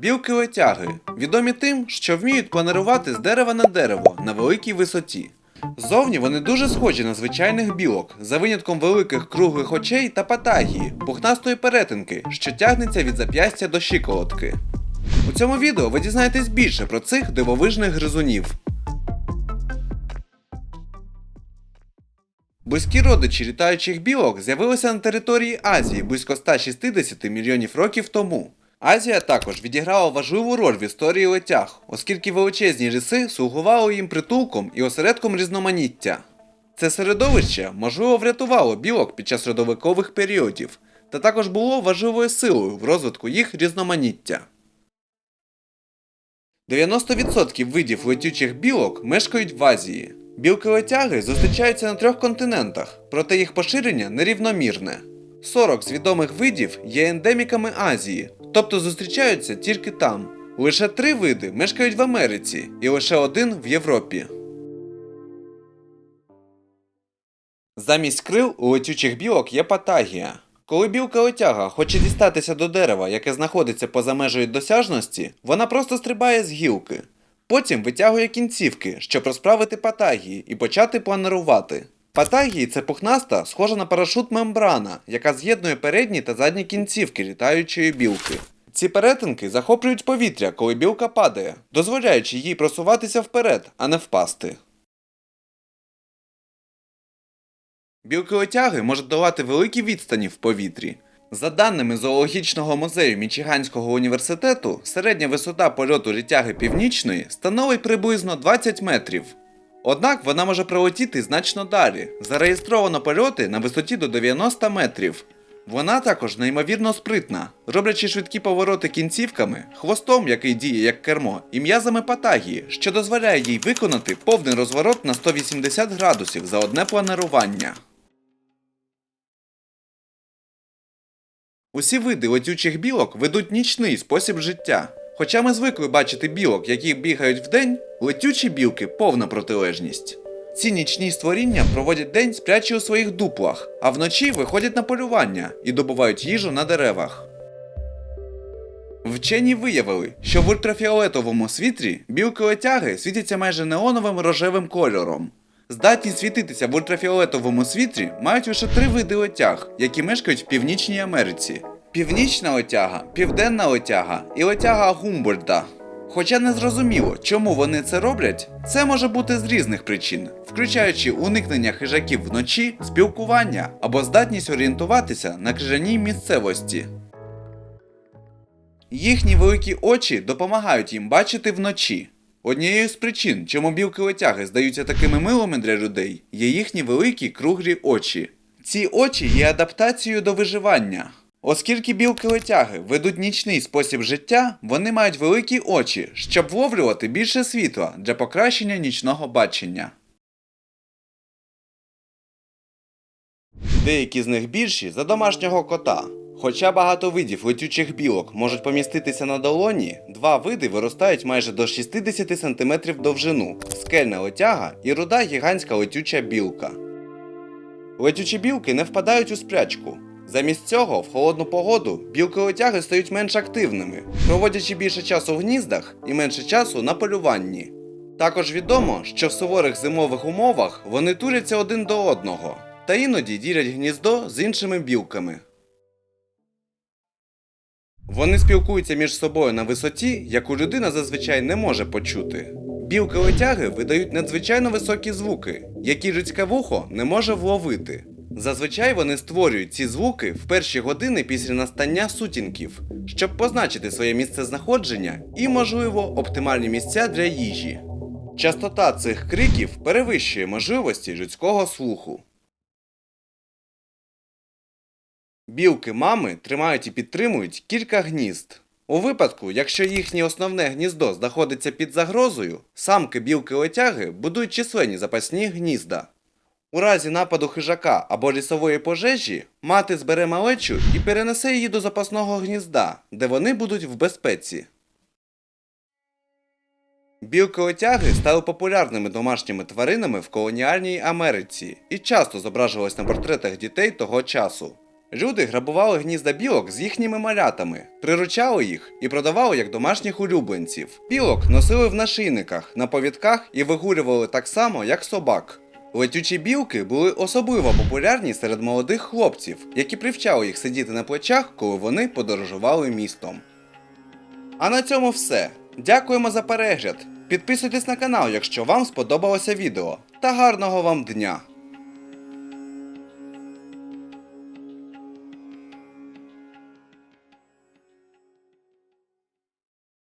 Білки летяги відомі тим, що вміють планирувати з дерева на дерево на великій висоті. Ззовні вони дуже схожі на звичайних білок, за винятком великих круглих очей та патагії, пухнастої перетинки, що тягнеться від зап'ястя до щиколотки. У цьому відео ви дізнаєтесь більше про цих дивовижних гризунів. Близькі родичі літаючих білок з'явилися на території Азії близько 160 мільйонів років тому. Азія також відіграла важливу роль в історії летяг, оскільки величезні ліси слугували їм притулком і осередком різноманіття. Це середовище можливо врятувало білок під час льодовикових періодів, та також було важливою силою в розвитку їх різноманіття. 90% видів летючих білок мешкають в Азії. Білки-летяги зустрічаються на трьох континентах, проте їх поширення нерівномірне. 40 з відомих видів є ендеміками Азії, тобто зустрічаються тільки там. Лише три види мешкають в Америці і лише один в Європі. Замість крил у летючих білок є патагія. Коли білка летяга хоче дістатися до дерева, яке знаходиться поза межею досяжності, вона просто стрибає з гілки. Потім витягує кінцівки, щоб розправити патагії і почати планирувати. Патагії це пухнаста, схожа на парашут мембрана, яка з'єднує передні та задні кінцівки літаючої білки. Ці перетинки захоплюють повітря, коли білка падає, дозволяючи їй просуватися вперед, а не впасти. Білки-летяги можуть долати великі відстані в повітрі. За даними зоологічного музею Мічиганського університету, середня висота польоту літяги північної становить приблизно 20 метрів. Однак вона може пролетіти значно далі. Зареєстровано польоти на висоті до 90 метрів. Вона також неймовірно спритна, роблячи швидкі повороти кінцівками, хвостом, який діє як кермо, і м'язами патагії, що дозволяє їй виконати повний розворот на 180 градусів за одне планирування. Усі види летючих білок ведуть нічний спосіб життя. Хоча ми звикли бачити білок, які бігають вдень, летючі білки повна протилежність. Ці нічні створіння проводять день спрячі у своїх дуплах, а вночі виходять на полювання і добувають їжу на деревах. Вчені виявили, що в ультрафіолетовому світлі білки летяги світяться майже неоновим рожевим кольором. Здатні світитися в ультрафіолетовому світлі мають лише три види летяг, які мешкають в Північній Америці: північна летяга, південна летяга і летяга Гумбольда. Хоча не зрозуміло, чому вони це роблять, це може бути з різних причин, включаючи уникнення хижаків вночі, спілкування або здатність орієнтуватися на крижаній місцевості. Їхні великі очі допомагають їм бачити вночі. Однією з причин, чому білки летяги здаються такими милими для людей, є їхні великі круглі очі. Ці очі є адаптацією до виживання. Оскільки білки летяги ведуть нічний спосіб життя, вони мають великі очі, щоб вловлювати більше світла для покращення нічного бачення. Деякі з них більші за домашнього кота. Хоча багато видів летючих білок можуть поміститися на долоні, два види виростають майже до 60 см довжину скельна летяга і руда гігантська летюча білка. Летючі білки не впадають у сплячку. Замість цього, в холодну погоду, білки летяги стають менш активними, проводячи більше часу в гніздах і менше часу на полюванні. Також відомо, що в суворих зимових умовах вони туряться один до одного та іноді ділять гніздо з іншими білками. Вони спілкуються між собою на висоті, яку людина зазвичай не може почути. Білки летяги видають надзвичайно високі звуки, які людське вухо не може вловити. Зазвичай вони створюють ці звуки в перші години після настання сутінків, щоб позначити своє місце знаходження і, можливо, оптимальні місця для їжі. Частота цих криків перевищує можливості людського слуху. Білки мами тримають і підтримують кілька гнізд. У випадку, якщо їхнє основне гніздо знаходиться під загрозою, самки білки летяги будують численні запасні гнізда. У разі нападу хижака або лісової пожежі мати збере малечу і перенесе її до запасного гнізда, де вони будуть в безпеці. Білки летяги стали популярними домашніми тваринами в колоніальній Америці і часто зображувались на портретах дітей того часу. Люди грабували гнізда білок з їхніми малятами, приручали їх і продавали як домашніх улюбленців. Білок носили в нашийниках, на повідках і вигулювали так само, як собак. Летючі білки були особливо популярні серед молодих хлопців, які привчали їх сидіти на плечах, коли вони подорожували містом. А на цьому все. Дякуємо за перегляд. Підписуйтесь на канал, якщо вам сподобалося відео. Та гарного вам дня!